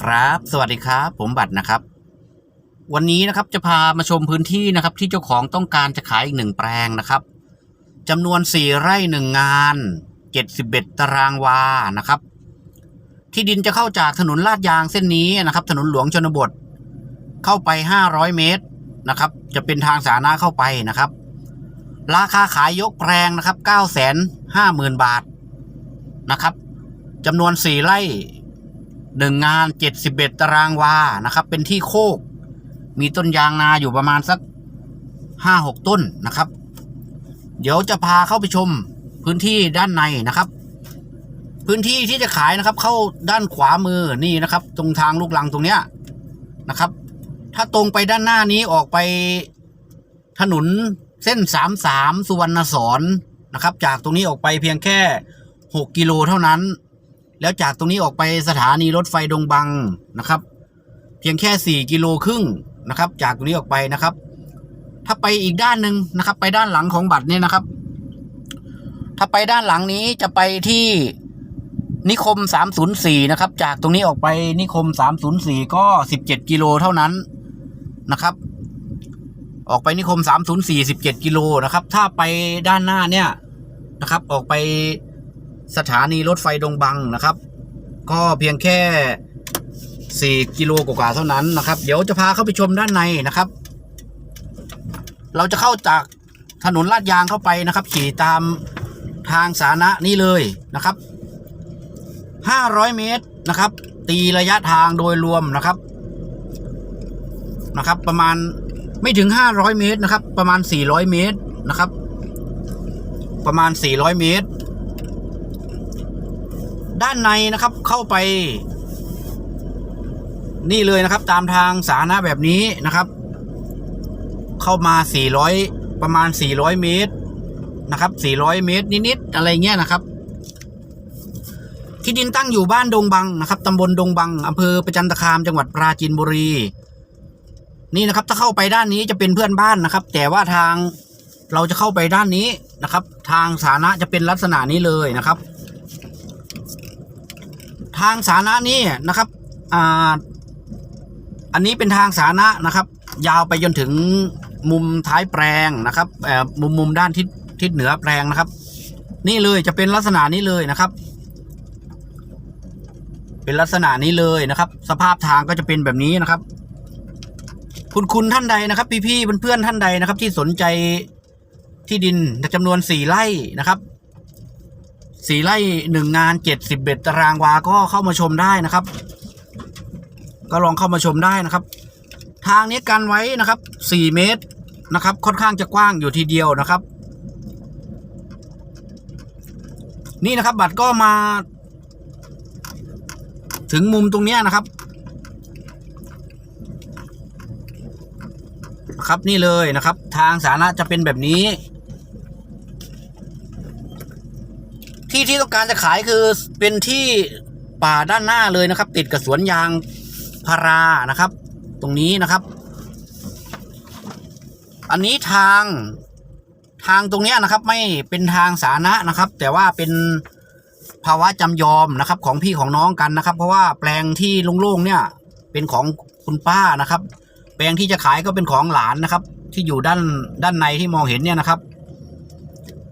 ครับ สวัสดีครับ ผมบัตรนะครับ วันนี้นะครับจะพามาชมพื้นที่นะครับ ที่เจ้าของต้องการจะขายอีกหนึ่งแปลงนะครับจำนวนสี่ไร่หนึ่งงานเจ็ดสิบเอ็ดตารางวานะครับ ที่ดินจะเข้าจากถนนลาดยางเส้นนี้นะครับ ถนนหลวงชนบท เข้าไปห้าร้อยเมตรนะครับ จะเป็นทางสาธารณะเข้าไปนะครับ ราคาขายยกแปลงนะครับเก้าแสนห้าหมื่นบาทนะครับจำนวนสี่ไร่ หนึ่งงานเจ็ดสิบเอ็ดตารางวานะครับ เป็นที่โคก มีต้นยางนาอยู่ประมาณสักห้าหกต้นนะครับ เดี๋ยวจะพาเข้าไปชมพื้นที่ด้านในนะครับ พื้นที่ที่จะขายนะครับ เข้าด้านขวามือนี่นะครับ ตรงทางลูกลังตรงเนี้ยนะครับ ถ้าตรงไปด้านหน้านี้ออกไปถนนเส้นสามสามสุวรรณสอนนะครับ จากตรงนี้ออกไปเพียงแค่หกกิโลเท่านั้น แล้วจากตรงนี้ออกไปสถานีรถไฟดงบังนะครับ เพียงแค่สี่กิโลครึ่งนะครับ จากตรงนี้ออกไปนะครับ ถ้าไปอีกด้านหนึ่งนะครับ ไปด้านหลังของบัตรเนี่ยนะครับ ถ้าไปด้านหลังนี้จะไปที่นิคม 304 นะครับ จากตรงนี้ออกไปนิคม 304 ก็ 17 กิโลเท่านั้นนะครับ ออกไปนิคม 304 17 กิโลนะครับ ถ้าไปด้านหน้าเนี่ยนะครับ ออกไป สถานีรถไฟดงบังนะครับ ก็เพียงแค่ 4 กิโลกว่าๆเท่านั้นนะครับ เดี๋ยวจะพาเข้าไปชมด้านในนะครับ เราจะเข้าจากถนนลาดยางเข้าไปนะครับ ขี่ตามทางสาธารณะนี่เลยนะครับ 500 เมตรนะครับ ตีระยะทางโดยรวมนะครับนะครับ ประมาณไม่ถึง 500 เมตรนะครับ ประมาณ 400 เมตรนะครับ ประมาณ 400 เมตร ด้านในนะครับเข้าไป นี่เลยนะครับ ตามทางสาธารณะแบบนี้นะครับ เข้ามา 400 ประมาณ 400 เมตรนะครับ 400 เมตรนิดๆอะไรเงี้ยนะครับ ที่ดินตั้งอยู่บ้านดงบังนะครับตำบลดงบังอำเภอประจันตคามจังหวัดปราจีนบุรี นี่นะครับ ถ้าเข้าไปด้านนี้จะเป็นเพื่อนบ้านนะครับ แต่ว่าทางเราจะเข้าไปด้านนี้นะครับ ทางสาธารณะจะเป็นลักษณะนี้เลยนะครับ ทางสาธารณะนี่นะครับอ่าอันนี้เป็นทางสาธารณะนะครับ ยาวไปจนถึงมุมท้ายแปลงนะครับเอ่อมุมมุมด้านทิศทิศเหนือแปลงนะครับ นี่เลยจะเป็นลักษณะนี้เลยนะครับ เป็นลักษณะนี้เลยนะครับ สภาพทางก็จะเป็นแบบนี้นะครับ คุณคุณท่านใดนะครับ พี่พี่เพื่อนๆท่านใดนะครับ ที่สนใจที่ดินจำนวนสี่ไร่นะครับ สี่ไร่หนึ่งงานเจ็ดสิบเอ็ดตารางวาก็เข้ามาชมได้นะครับ ก็ลองเข้ามาชมได้นะครับ ทางนี้กันไว้นะครับสี่เมตรนะครับ ค่อนข้างจะกว้างอยู่ทีเดียวนะครับ นี่นะครับบัตรก็มา ถึงมุมตรงนี้นะครับครับนี่เลยนะครับ ทางสาธารณะจะเป็นแบบนี้ ที่ที่ต้องการจะขายคือเป็นที่ป่าด้านหน้าเลยนะครับ ติดกับสวนยางพารานะครับ ตรงนี้นะครับ อันนี้ทางทางตรงนี้นะครับ ไม่เป็นทางสาธารณะนะครับ แต่ว่าเป็นภาวะจำยอมนะครับ ของพี่ของน้องกันนะครับ เพราะว่าแปลงที่โล่งๆเนี่ย เป็นของคุณป้านะครับ แปลงที่จะขายก็เป็นของหลานนะครับ ที่อยู่ด้านด้านในที่มองเห็นเนี่ยนะครับ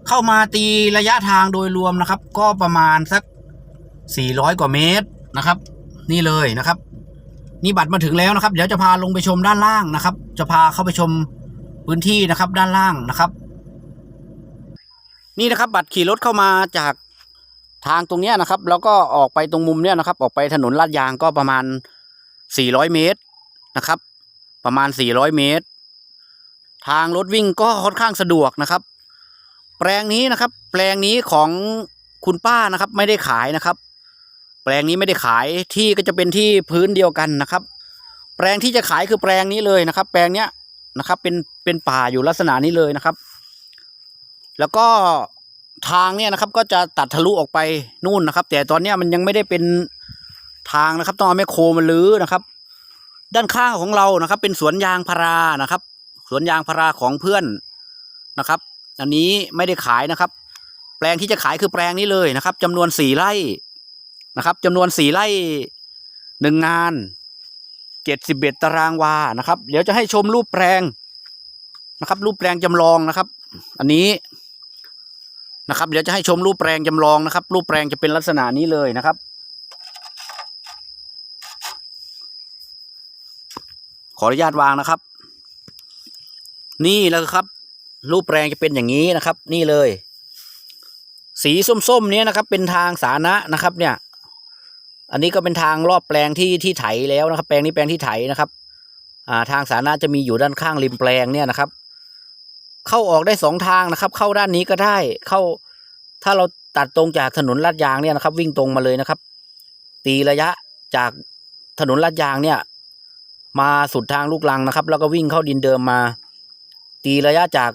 เข้ามาตีระยะทางโดยรวมนะครับ ก็ประมาณสัก 400 กว่าเมตรนะครับ นี่เลยนะครับ นี่บัตรมาถึงแล้วนะครับ เดี๋ยวจะพาลงไปชมด้านล่างนะครับ จะพาเข้าไปชมพื้นที่นะครับ ด้านล่างนะครับ นี่นะครับ บัตรขี่รถเข้ามาจากทางตรงเนี้ยนะครับ แล้วก็ออกไปตรงมุมเนี้ยนะครับ ออกไปถนนลาดยางก็ประมาณ 400 เมตรนะครับ ประมาณ 400 เมตร ทางรถวิ่งก็ค่อนข้างสะดวกนะครับ แปลงนี้นะครับ แปลงนี้ของคุณป้านะครับ ไม่ได้ขายนะครับ แปลงนี้ไม่ได้ขายที่ก็จะเป็นที่พื้นเดียวกันนะครับ แปลงที่จะขายคือแปลงนี้เลยนะครับ แปลงเนี้ยนะครับ เป็นเป็นป่าอยู่ลักษณะนี้เลยนะครับ แล้วก็ทางเนี่ยนะครับ ก็จะตัดทะลุออกไปนู่นนะครับ แต่ตอนเนี้ยมันยังไม่ได้เป็นทางนะครับ ต้องเอาแมคโครมาลื้อนะครับ ด้านข้างของเรานะครับ เป็นสวนยางพารานะครับ สวนยางพาราของเพื่อนนะครับ อันนี้ไม่ได้ขายนะครับ แปลงที่จะขายคือแปลงนี้เลยนะครับจำนวนสี่ไร่นะครับจำนวนสี่ไร่หนึ่งงานเจ็ดสิบเอ็ดตารางวานะครับ เดี๋ยวจะให้ชมรูปแปลงนะครับ รูปแปลงจำลองนะครับ อันนี้นะครับ เดี๋ยวจะให้ชมรูปแปลงจำลองนะครับ รูปแปลงจะเป็นลักษณะนี้เลยนะครับขออนุญาตวางนะครับ นี่แล้วครับ รูปแปลงจะเป็นอย่างนี้นะครับ นี่เลย สีส้มๆเนี้ยนะครับ เป็นทางสาธารณะนะครับ เนี่ย อันนี้ก็เป็นทางรอบแปลงที่ที่ไถแล้วนะครับ แปลงนี้แปลงที่ไถนะครับ อ่า ทางสาธารณะจะมีอยู่ด้านข้างริมแปลงเนี่ยนะครับ เข้าออกได้สองทางนะครับ เข้าด้านนี้ก็ได้ เข้า ถ้าเราตัดตรงจากถนนลาดยางเนี่ยนะครับ วิ่งตรงมาเลยนะครับ ตีระยะจากถนนลาดยางเนี่ย มาสุดทางลูกลังนะครับ แล้วก็วิ่งเข้าดินเดิมมา ตีระยะจาก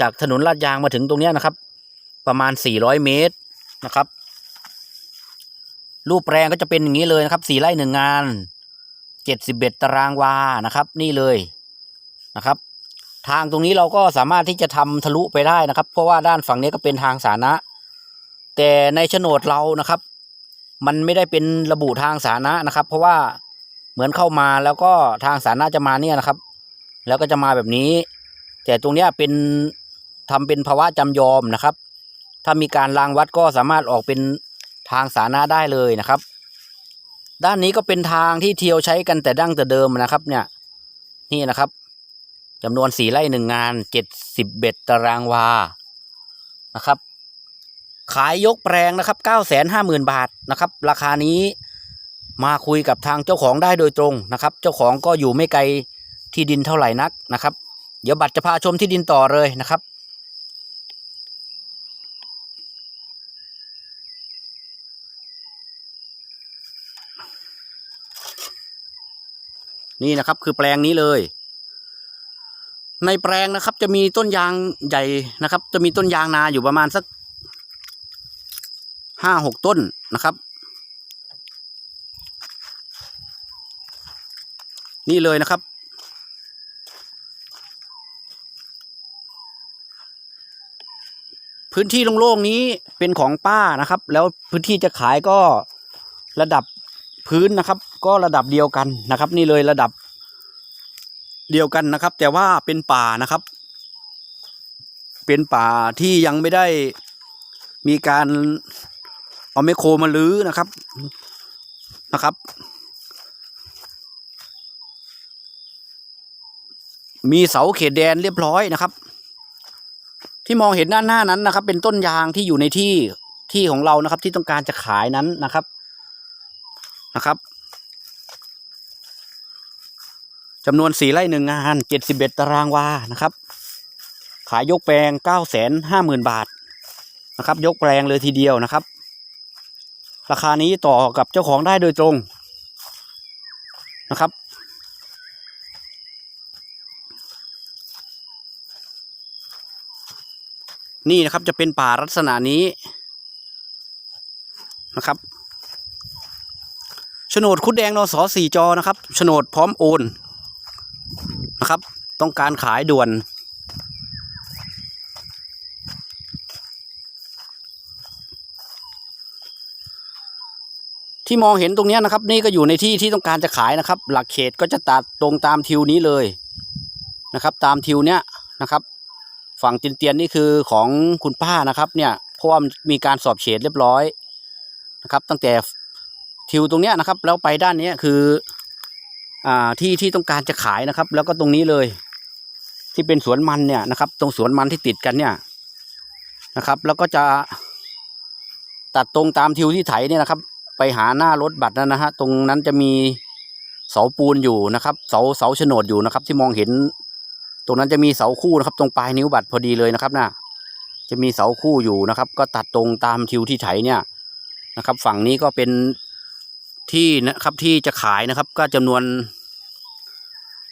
จากถนนลาดยางมาถึงตรงเนี้ยนะครับ ประมาณ 400 เมตรนะครับ รูปแปลงก็จะเป็นอย่างนี้เลยนะครับสี่ไร่หนึ่งงาน 71 ตารางวานะครับ นี่เลยนะครับ ทางตรงนี้เราก็สามารถที่จะทำทะลุไปได้นะครับ เพราะว่าด้านฝั่งนี้ก็เป็นทางสาธารณะ แต่ในโฉนดเรานะครับ มันไม่ได้เป็นระบุทางสาธารณะนะครับ เพราะว่าเหมือนเข้ามาแล้วก็ทางสาธารณะจะมาเนี่ยนะครับ แล้วก็จะมาแบบนี้ แต่ตรงเนี้ยเป็น ทำเป็นภาวะจำยอมนะครับ ถ้ามีการรางวัดก็สามารถออกเป็นทางสาธารณะได้เลยนะครับ ด้านนี้ก็เป็นทางที่เที่ยวใช้กันแต่ดั้งแต่เดิมนะครับ เนี่ยนี่นะครับจำนวนสี่ไร่หนึ่งงานเจ็ดสิบเบ็ดตารางวานะครับ ขายยกแปลงนะครับเก้าแสนห้าหมื่นบาทนะครับ ราคานี้มาคุยกับทางเจ้าของได้โดยตรงนะครับ เจ้าของก็อยู่ไม่ไกลที่ดินเท่าไหร่นักนะครับ เดี๋ยวบัตรจะพาชมที่ดินต่อเลยนะครับ นี่นะครับ คือแปลงนี้เลย ในแปลงนะครับ จะมีต้นยางใหญ่นะครับ จะมีต้นยางนาอยู่ประมาณสักห้าหกต้นนะครับ นี่เลยนะครับ พื้นที่โล่งๆนี้เป็นของป้านะครับ แล้วพื้นที่จะขายก็ระดับพื้นนะครับ ก็ระดับเดียวกันนะครับ นี่เลยระดับเดียวกันนะครับ แต่ว่าเป็นป่านะครับ เป็นป่าที่ยังไม่ได้มีการเอาไมโครมาลื้อนะครับนะครับ มีเสาเขตแดนเรียบร้อยนะครับ ที่มองเห็นด้านหน้านั้นนะครับ เป็นต้นยางที่อยู่ในที่ที่ของเรานะครับ ที่ต้องการจะขายนั้นนะครับนะครับ จำนวนสี่ไร่หนึ่งงานเจ็ดสิบเอ็ดตารางวานะครับ ขายยกแปลงเก้าแสนห้าหมื่นบาทนะครับ ยกแปลงเลยทีเดียวนะครับ ราคานี้ต่อกับเจ้าของได้โดยตรงนะครับ นี่นะครับจะเป็นป่าลักษณะนี้นะครับโฉนดคุดแดงนสสี่จอนะครับโฉนดพร้อมโอน นะครับ ต้องการขายด่วน ที่มองเห็นตรงนี้นะครับ นี่ก็อยู่ในที่ที่ต้องการจะขายนะครับ หลักเขตก็จะตัดตรงตามทิวนี้เลยนะครับ ตามทิวเนี้ยนะครับ ฝั่งเตียนๆนี่คือของคุณป้านะครับ เนี่ยเพราะว่ามีการสอบเฉดเรียบร้อยนะครับ ตั้งแต่ทิวตรงเนี้ยนะครับ แล้วไปด้านเนี้ยคือ อ่าที่ที่ต้องการจะขายนะครับ แล้วก็ตรงนี้เลย ที่เป็นสวนมันเนี่ยนะครับ ตรงสวนมันที่ติดกันเนี่ยนะครับ แล้วก็จะตัดตรงตามทิวที่ไถเนี่ยนะครับ ไปหาหน้ารถบัตรนั่นนะฮะตรงนั้นจะมีเสาปูนอยู่นะครับ เสาเสาโฉนดอยู่นะครับ ที่มองเห็น ตรงนั้นจะมีเสาคู่นะครับ ตรงปลายนิ้วบัตรพอดีเลยนะครับนะจะมีเสาคู่อยู่นะครับ ก็ตัดตรงตามทิวที่ไถเนี่ยนะครับ ฝั่งนี้ก็เป็น ที่นะครับที่จะขายนะครับ ก็จำนวน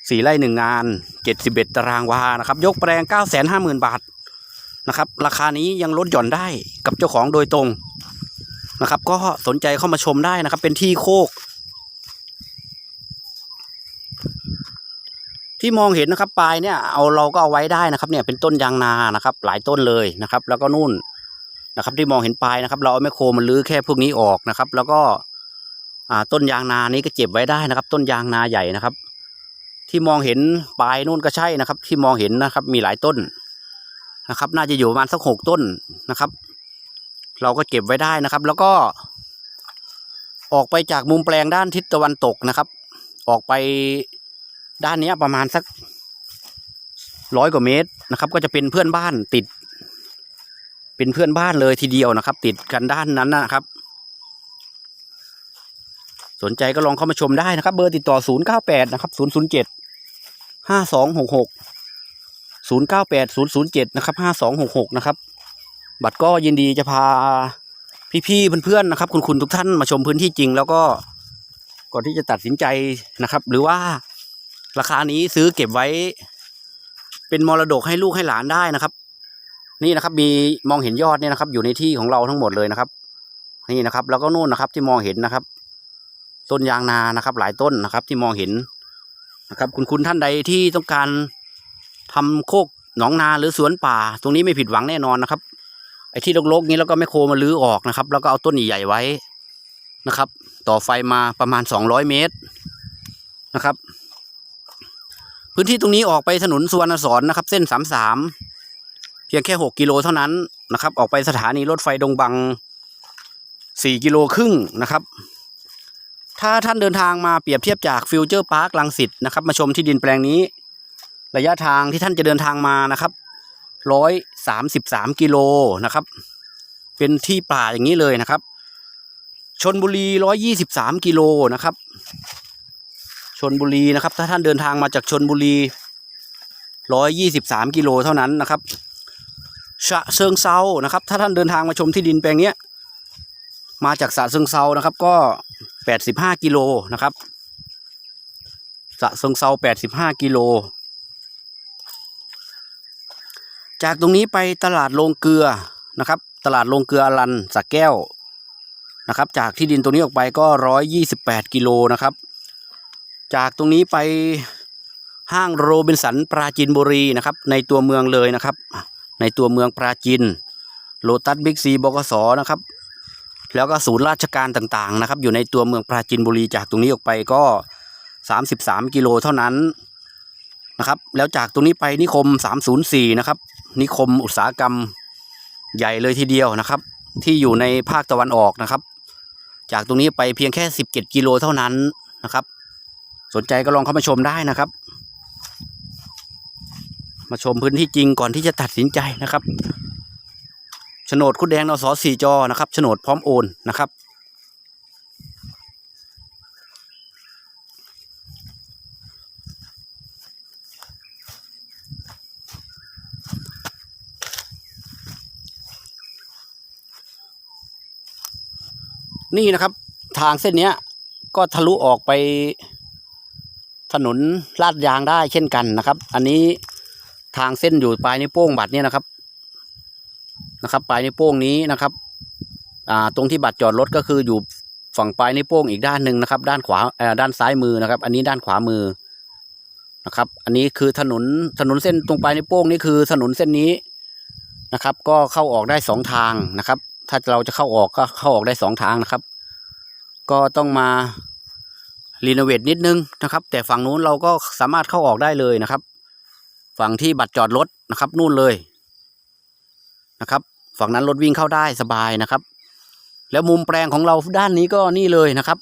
สี่ไร่หนึ่งงานเจ็ดสิบเอ็ดตารางวานะครับ ยกแปลงเก้าแสนห้าหมื่นบาทนะครับ ราคานี้ยังลดหย่อนได้กับเจ้าของโดยตรงนะครับ ก็สนใจเข้ามาชมได้นะครับ เป็นที่โคก ที่มองเห็นนะครับปลายเนี่ยเอาเราก็เอาไว้ได้นะครับเนี่ยเป็นต้นยางนานะครับ หลายต้นเลยนะครับ แล้วก็นู่นนะครับ ที่มองเห็นปลายนะครับ เราเอาแมคโครมันลื้อแค่พวกนี้ออกนะครับ แล้วก็ ต้นยางนานี้ก็เก็บไว้ได้นะครับ ต้นยางนาใหญ่นะครับ ที่มองเห็นปลายนู่นก็ใช่นะครับ ที่มองเห็นนะครับ มีหลายต้นนะครับ น่าจะอยู่ประมาณสักหกต้นนะครับ เราก็เก็บไว้ได้นะครับ แล้วก็ ออกไปจากมุมแปลงด้านทิศตะวันตกนะครับ ออกไปด้านนี้ประมาณสักร้อยกว่าเมตรนะครับ ก็จะเป็นเพื่อนบ้านติด เป็นเพื่อนบ้านเลยทีเดียวนะครับ ติดกันด้านนั้นนะครับ สนใจก็ลองเข้ามาชมได้นะครับ เบอร์ติดต่อ 098 นะครับ 007 5266 098 007 นะครับ 5266 นะครับ บัตรก็ยินดีจะพาพี่ๆเพื่อนๆนะครับ คุณคุณทุกท่านมาชมพื้นที่จริง แล้วก็ก่อนที่จะตัดสินใจนะครับ หรือว่าราคานี้ซื้อเก็บไว้ เป็นมรดกให้ลูกให้หลานได้นะครับ นี่นะครับ มีมองเห็นยอดเนี่ยนะครับ อยู่ในที่ของเราทั้งหมดเลยนะครับ นี่นะครับ แล้วก็นู่นนะครับ ที่มองเห็นนะครับ ต้นยางนานะครับ หลายต้นนะครับ ที่มองเห็นนะครับ คุณคุณท่านใดที่ต้องการทำโคกหนองนาหรือสวนป่า ตรงนี้ไม่ผิดหวังแน่นอนนะครับ ไอ้ที่รกๆนี้แล้วก็แม่โคมาลื้อออกนะครับ แล้วก็เอาต้นใหญ่ๆไว้นะครับ ต่อไฟมาประมาณสองร้อยเมตรนะครับ พื้นที่ตรงนี้ออกไปถนนสุวรรณสอนนะครับ เส้นสามสามเพียงแค่หกกิโลเท่านั้นนะครับ ออกไปสถานีรถไฟดงบังสี่กิโลครึ่งนะครับ ถ้าท่านเดินทางมาเปรียบเทียบจากฟิวเจอร์พาร์คลังสิตนะครับ มาชมที่ดินแปลงนี้ ระยะทางที่ท่านจะเดินทางมานะครับร้อยสามสิบสามกิโลนะครับ เป็นที่ป่าอย่างนี้เลยนะครับ ชนบุรีร้อยยี่สิบสามกิโลนะครับ ชนบุรีนะครับ ถ้าท่านเดินทางมาจากชนบุรีร้อยยี่สิบสามกิโลเท่านั้นนะครับฉะเชิงเซานะครับ ถ้าท่านเดินทางมาชมที่ดินแปลงเนี้ย มาจากสระเชิงเซานะครับ ก็ แปดสิบห้ากิโลนะครับสะเชิงเซาแปดสิบห้ากิโล จากตรงนี้ไปตลาดโรงเกลือนะครับ ตลาดโรงเกลืออลันสักแก้วนะครับ จากที่ดินตรงนี้ออกไปก็ร้อยยี่สิบแปดกิโลนะครับ จากตรงนี้ไปห้างโรบินสันปราจินบุรีนะครับ ในตัวเมืองเลยนะครับ ในตัวเมืองปราจินโลตัสบิ๊กซีบกสนะครับ แล้วก็ศูนย์ราชการต่างๆนะครับ อยู่ในตัวเมืองปราจินบุรีจากตรงนี้ออกไปก็สามสิบสามกิโลเท่านั้นนะครับ แล้วจากตรงนี้ไปนิคมสามศูนย์สี่นะครับ นิคมอุตสาหกรรมใหญ่เลยทีเดียวนะครับ ที่อยู่ในภาคตะวันออกนะครับ จากตรงนี้ไปเพียงแค่สิบเจ็ดกิโลเท่านั้นนะครับ สนใจก็ลองเข้ามาชมได้นะครับ มาชมพื้นที่จริงก่อนที่จะตัดสินใจนะครับ โฉนดคุดแดงนสสี่จอนะครับโฉนดพร้อมโอนนะครับ นี่นะครับทางเส้นนี้ก็ทะลุออกไปถนนลาดยางได้เช่นกันนะครับ อันนี้ทางเส้นอยู่ปลายนิ้วโป้งบัตรเนี่ยนะครับ นะครับปลายนิ้วโป้งนี้นะครับอ่าตรงที่บัตรจอดรถก็คืออยู่ฝั่งปลายนิ้วโป้งอีกด้านหนึ่งนะครับ ด้านขวาเอ่อด้านซ้ายมือนะครับ อันนี้ด้านขวามือนะครับ อันนี้คือถนนถนนเส้นตรงปลายนิ้วโป้งนี่คือถนนเส้นนี้นะครับ ก็เข้าออกได้สองทางนะครับ ถ้าเราจะเข้าออกก็เข้าออกได้สองทางนะครับ ก็ต้องมารีโนเวทนิดนึงนะครับ แต่ฝั่งนู้นเราก็สามารถเข้าออกได้เลยนะครับ ฝั่งที่บัตรจอดรถนะครับ นู่นเลยนะครับ ฝั่งนั้นรถวิ่งเข้าได้สบายนะครับ แล้วมุมแปลงของเราด้านนี้ก็นี่เลยนะครับ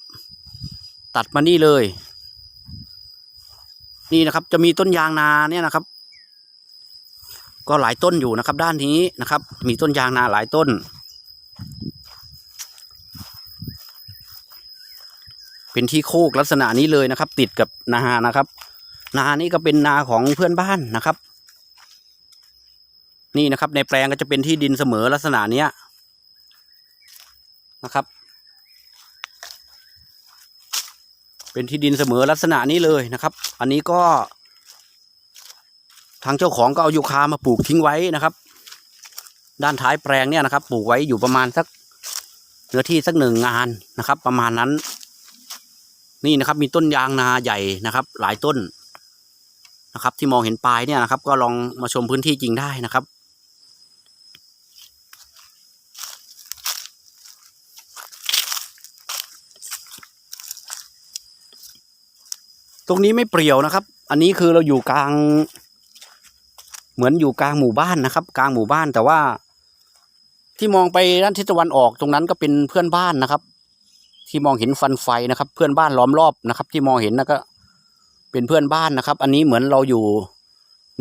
ตัดมานี่เลย นี่นะครับจะมีต้นยางนาเนี่ยนะครับ ก็หลายต้นอยู่นะครับ ด้านนี้นะครับ มีต้นยางนาหลายต้น เป็นที่โคกลักษณะนี้เลยนะครับ ติดกับนานะครับ นานี่ก็เป็นนาของเพื่อนบ้านนะครับ นี่นะครับ ในแปลงก็จะเป็นที่ดินเสมอลักษณะเนี้ยนะครับ เป็นที่ดินเสมอลักษณะนี้เลยนะครับ อันนี้ก็ ทางเจ้าของก็เอายูคามาปลูกทิ้งไว้นะครับ ด้านท้ายแปลงเนี่ยนะครับ ปลูกไว้อยู่ประมาณสักเนื้อที่สักหนึ่งงานนะครับ ประมาณนั้น นี่นะครับ มีต้นยางนาใหญ่นะครับ หลายต้นนะครับ ที่มองเห็นปลายเนี่ยนะครับ ก็ลองมาชมพื้นที่จริงได้นะครับ ตรงนี้ไม่เปรี่ยวนะครับ อันนี้คือเราอยู่กลาง เหมือนอยู่กลางหมู่บ้านนะครับ กลางหมู่บ้านแต่ว่า ที่มองไปด้านทิศตะวันออกตรงนั้นก็เป็นเพื่อนบ้านนะครับ ที่มองเห็นฟันไฟนะครับ เพื่อนบ้านล้อมรอบนะครับ ที่มองเห็นนะก็ เป็นเพื่อนบ้านนะครับ อันนี้เหมือนเราอยู่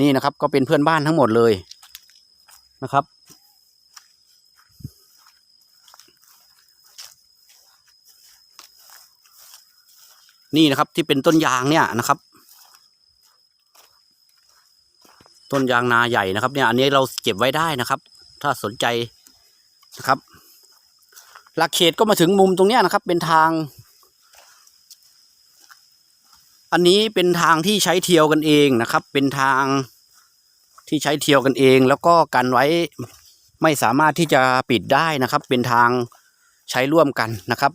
นี่นะครับ ก็เป็นเพื่อนบ้านทั้งหมดเลยนะครับ นี่นะครับที่เป็นต้นยางเนี่ยนะครับ ต้นยางนาใหญ่นะครับ เนี่ย อันนี้เราเก็บไว้ได้นะครับ ถ้าสนใจนะครับหลักเขตก็มาถึงมุมตรงเนี้ยนะครับ เป็นทาง อันนี้เป็นทางที่ใช้เที่ยวกันเองนะครับ เป็นทางที่ใช้เที่ยวกันเอง แล้วก็กันไว้ไม่สามารถที่จะปิดได้นะครับ เป็นทางใช้ร่วมกันนะครับ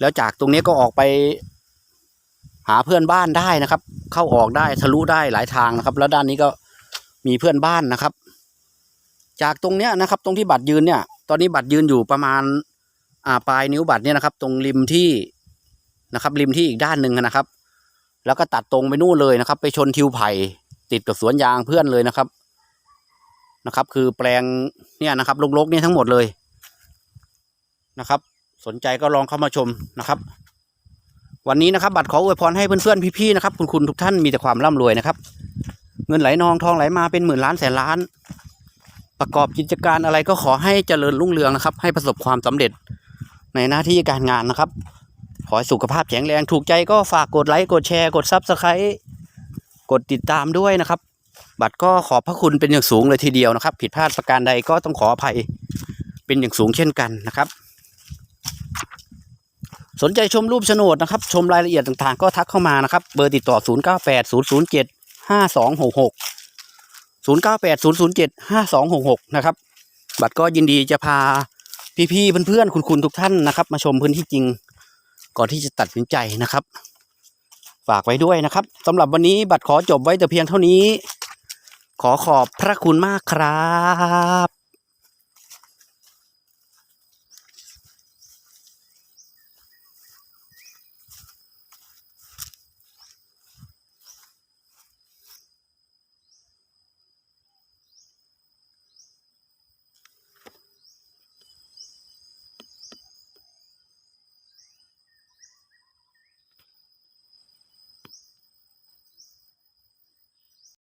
แล้วจากตรงนี้ก็ออกไป หาเพื่อนบ้านได้นะครับ เข้าออกได้ทะลุได้หลายทางนะครับ แล้วด้านนี้ก็มีเพื่อนบ้านนะครับ จากตรงเนี้ยนะครับ ตรงที่บัตรยืนเนี่ย ตอนนี้บัตรยืนอยู่ประมาณอ่าปลายนิ้วบัตรเนี่ยนะครับ ตรงริมที่นะครับ ริมที่อีกด้านหนึ่งนะครับ แล้วก็ตัดตรงไปนู่นเลยนะครับ ไปชนทิวไผ่ติดกับสวนยางเพื่อนเลยนะครับนะครับ คือแปลงเนี่ยนะครับลกๆเนี่ยทั้งหมดเลยนะครับ สนใจก็ลองเข้ามาชมนะครับ วันนี้นะครับ บัตรขออวยพรให้เพื่อนๆพี่ๆนะครับ คุณคุณทุกท่านมีแต่ความร่ำรวยนะครับ เงินไหลนองทองไหลมาเป็นหมื่นล้านแสนล้าน ประกอบกิจการอะไรก็ขอให้เจริญรุ่งเรืองนะครับ ให้ประสบความสำเร็จในหน้าที่การงานนะครับ ขอให้สุขภาพแข็งแรงถูกใจก็ฝากกดไลค์กดแชร์กดซับสไครต์กดติดตามด้วยนะครับ บัตรก็ขอบพระคุณเป็นอย่างสูงเลยทีเดียวนะครับ ผิดพลาดประการใดก็ต้องขออภัยเป็นอย่างสูงเช่นกันนะครับ สนใจชมรูปโฉนดนะครับ ชมรายละเอียดต่างๆ ก็ทักเข้ามานะครับ เบอร์ติดต่อ 0 9 8 0 0 7 5 2 6 6 0 9 8 0 0 7 5 2 6 6 นะครับ บัตรก็ยินดีจะพาพี่ๆเพื่อนๆ คุณๆ ทุกท่านนะครับ มาชมพื้นที่จริง ก่อนที่จะตัดสินใจนะครับ ฝากไว้ด้วยนะครับสำหรับวันนี้บัตรขอจบไว้แต่เพียงเท่านี้ ขอขอบพระคุณมากครับ